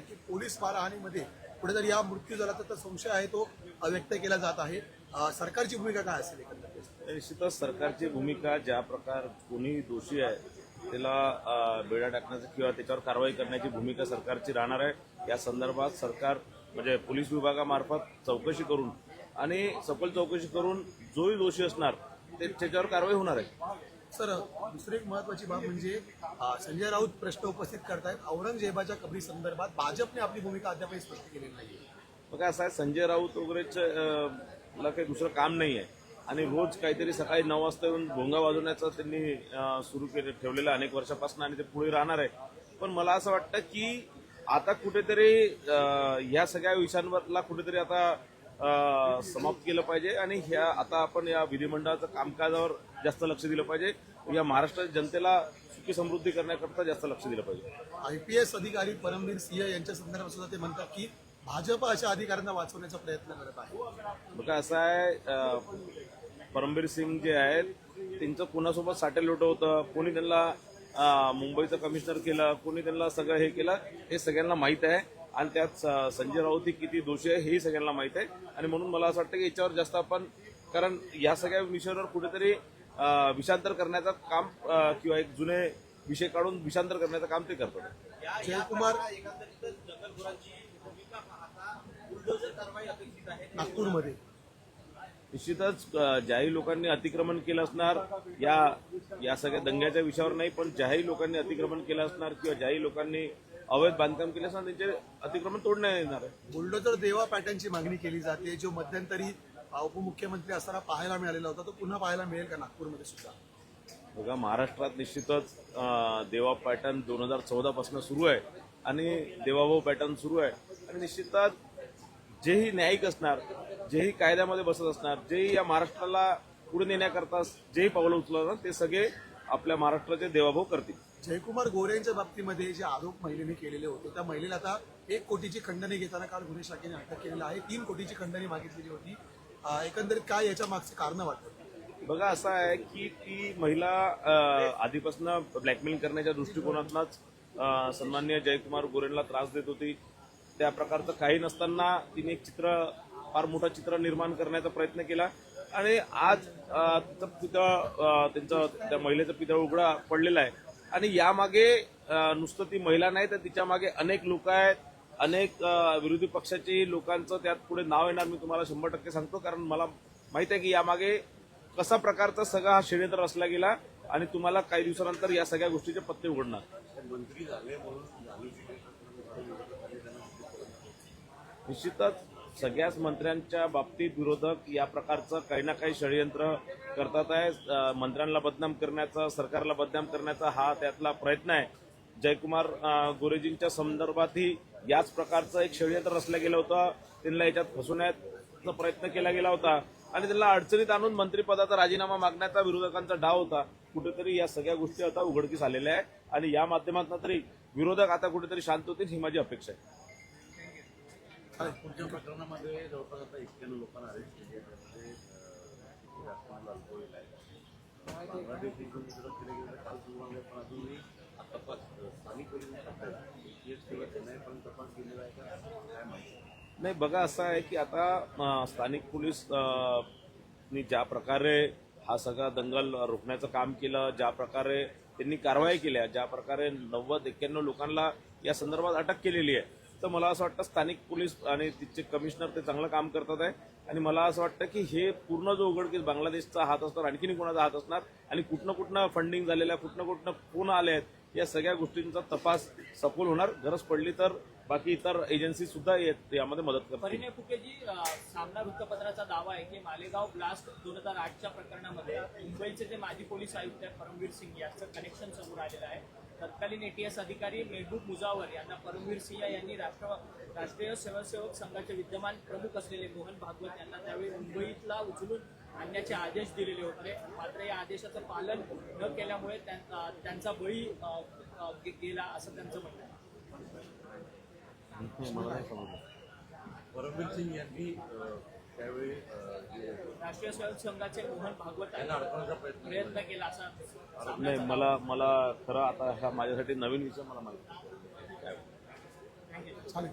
की पोलीस मारहाणीमध्ये कुठेतरी या मृत्यू झाला तर संशय आहे तो व्यक्त केला जात आहे. सरकारची भूमिका काय असेल निश्चितच सरकारची भूमिका ज्या प्रकार कोणी दोषी आहे त्याला बेडा टाकण्याची किंवा त्याच्यावर कारवाई करण्याची भूमिका सरकारची राहणार आहे. या संदर्भात सरकार म्हणजे पोलीस विभागामार्फत चौकशी करून आणि सखोल चौकशी करून जोही दोषी असणार ते त्याच्यावर कारवाई होणार आहे. सर दुसरी एक महत्वाची बाब म्हणजे संजय राऊत प्रश्न उपस्थित करतायत. औरंगजेबाच्या कबरी संदर्भात भाजपने आपली भूमिका अद्यापही स्पष्ट केलेली नाहीये. मग काय असं आहे संजय राऊत वगैरेचं ला काही दुसरं काम नाही आहे आणि रोज काहीतरी सकाळी नऊ वाजता येऊन भोंगा वाजवण्याचं त्यांनी सुरू केलं ठेवलेलं अनेक वर्षापासून आणि ते पुढे राहणार आहे. पण मला असं वाटतं की आता कुठेतरी ह्या सगळ्या विषयांवरला कुठेतरी आता समाप्त केलं पाहिजे आणि ह्या आता आपण या विधिमंडळाचं कामकाजावर जास्त लक्ष दिलं पाहिजे. या महाराष्ट्राच्या जनतेला सुखी समृद्धी करण्याकरता जास्त लक्ष दिलं पाहिजे. आयपीएस अधिकारी परमवीर सिंह यांच्या संदर्भात सुद्धा ते म्हणतात की भाजप अशा अधिकाऱ्यांना वाचवण्याचा प्रयत्न करत आहे. बघा असं आहे अं, परमबीर सिंग जे आहेत त्यांचं कोणासोबत साटेल लोट होतं कोणी त्यांना मुंबईचं कमिशनर केलं कोणी त्यांना सगळं हे केलं हे सगळ्यांना माहीत आहे. आणि त्यात संजय राऊत ही किती दोषी आहे हेही सगळ्यांना माहीत आहे. आणि म्हणून मला असं वाटतं की याच्यावर जास्त आपण कारण या सगळ्या विषयावर कुठेतरी विषांतर करण्याचं काम किंवा एक जुने विषय काढून विषांतर करण्याचं काम ते करतात. जयकुमार नागपूरमध्ये. निश्चितच ज्याही लोकांनी अतिक्रमण केलं असणार या या सगळ्या दंग्याच्या विषयावर नाही पण ज्याही लोकांनी अतिक्रमण केलं असणार किंवा ज्याही लोकांनी अवैध बांधकाम केलं असणार त्यांचे अतिक्रमण तोडण्यात येणार आहे. बुलडोजर देवा पॅटर्नची मागणी केली जाते जो मध्यंतरी उपमुख्यमंत्री असताना पाहायला मिळालेला होता तो पुन्हा पाहायला मिळेल का नागपूरमध्ये सुद्धा? बघा महाराष्ट्रात निश्चितच देवा पॅटर्न दोन हजार चौदा पासून सुरू आहे आणि देवाभाऊ पॅटर्न सुरू आहे. आणि निश्चितच जेही न्यायिक असणार जेही कायद्यामध्ये बसत असणार जेही या महाराष्ट्राला पुढे नेण्याकरता जेही पावलं उचलणार ते सगळे आपल्या महाराष्ट्राचे देवाभाऊ करतील. जयकुमार गोरेंच्या बाबतीमध्ये जे आरोप महिलेने केलेले होते त्या महिलेला आता एक कोटीची खंडणी घेताना काल गुन्हे शाखेने अटक केलेली आहे. तीन कोटीची खंडणी मागितलेली होती. एकंदरीत काय याच्या मागचं कारण वाटतं बघा असं आहे की ती महिला आधीपासून ब्लॅकमेल करण्याच्या दृष्टिकोनातूनच सन्मान्य जयकुमार गोरेंना त्रास देत होती. त्या प्रकारचं काही नसताना तिने एक चित्र फार मोठं चित्र निर्माण करण्याचा प्रयत्न केला. आणि आज तिथं तिचं पितळ त्यांचं त्या महिलेचं पितळ उघडा पडलेला आहे. आणि यामागे नुसतं ती महिला नाही तर तिच्यामागे अनेक लोक आहेत. अनेक विरोधी पक्षाची लोकांचं त्यात पुढे नाव येणार मी तुम्हाला शंभर टक्के सांगतो. कारण मला माहीत आहे की यामागे कसा प्रकारचा सगळा हा षडयंत्र रचला गेला आणि तुम्हाला काही दिवसानंतर या सगळ्या गोष्टीचे पत्ते उघडणार. मंत्री झाले म्हणून झाली निश्चितच. सगळ्याच मंत्र्यांच्या बाबतीत विरोधक या प्रकारचं काही ना काही षडयंत्र करतात आहे. मंत्र्यांना बदनाम करण्याचा सरकारला बदनाम करण्याचा हा त्यातला प्रयत्न आहे. जयकुमार अ, गोरेजींच्या संदर्भातही याच प्रकारचं एक षडयंत्र रचलं गेलं होतं. त्यांना याच्यात फसवण्याचा प्रयत्न केला गेला होता. आणि त्यांना अडचणीत आणून मंत्रिपदाचा राजीनामा मागण्याचा विरोधकांचा डाव होता. कुठेतरी या सगळ्या गोष्टी आता उघडकीस आलेल्या आहेत. आणि या माध्यमातून तरी विरोधक आता कुठेतरी शांत होतील ही माझी अपेक्षा आहे. पुढच्या प्रकरणामध्ये जवळपास आता एक्क्याण्णव लोकांना अरेस्ट त्यामध्ये आहे विरोध केले गेले काल सुरू पण अजूनही तपास स्थानिक तपास आहे का? काय माहिती. नाही बघा असं आहे की आता स्थानिक पोलीस ज्या प्रकारे हा सगळा दंगल रोखण्याचं काम केलं ज्या प्रकारे त्यांनी कारवाई केल्या ज्या प्रकारे नव्वद एक्क्याण्णव लोकांना या संदर्भात अटक केलेली आहे तर मला असं वाटतं स्थानिक पोलीस आणि तिथचे कमिशनर ते चांगलं काम करतात आहे. आणि मला असं वाटतं की हे पूर्ण जो उघडकीस बांगलादेशचा हात असणार आणखीन कोणाचा हात असणार? आणि कुठनं कुठनं फंडिंग झालेलं आहे कुठनं कुठनं कोण आले आहेत या सगळ्या गोष्टींचा तपास सफल होणार. गरज पडली तर बाकी इतर एजन्सी सुद्धा येत- यामध्ये मदत करतात परिणय फुकेजी सामना वृत्तपत्राचा दावा आहे की मालेगाव ब्लास्ट दोन हजार आठच्या प्रकरणामध्ये मुंबईचे जे माजी पोलीस आयुक्त आहेत परमवीर सिंग यांचं कनेक्शन समोर आलेलं आहे. तत्कालीन एटीएस अधिकारी मेहबूब मुजावर यांना परमवीर सिंह यांनी राष्ट्र राष्ट्रीय स्वयंसेवक संघाचे विद्यमान प्रमुख असलेले मोहन भागवत यांना त्यावेळी मुंबईतला उचलून आणण्याचे आदेश दिलेले होते. मात्र या आदेशाचं पालन न केल्यामुळे त्यांचा बळी गेला असं त्यांचं म्हणणं आहे. परमवीर सिंग यांनी त्यावेळी राष्ट्रीय स्वयंसेवक संघाचे मोहन भागवत प्रयत्न केला. असा नाही मला मला खरं आता हा माझ्यासाठी नवीन विषय मला माहिती. चालेल.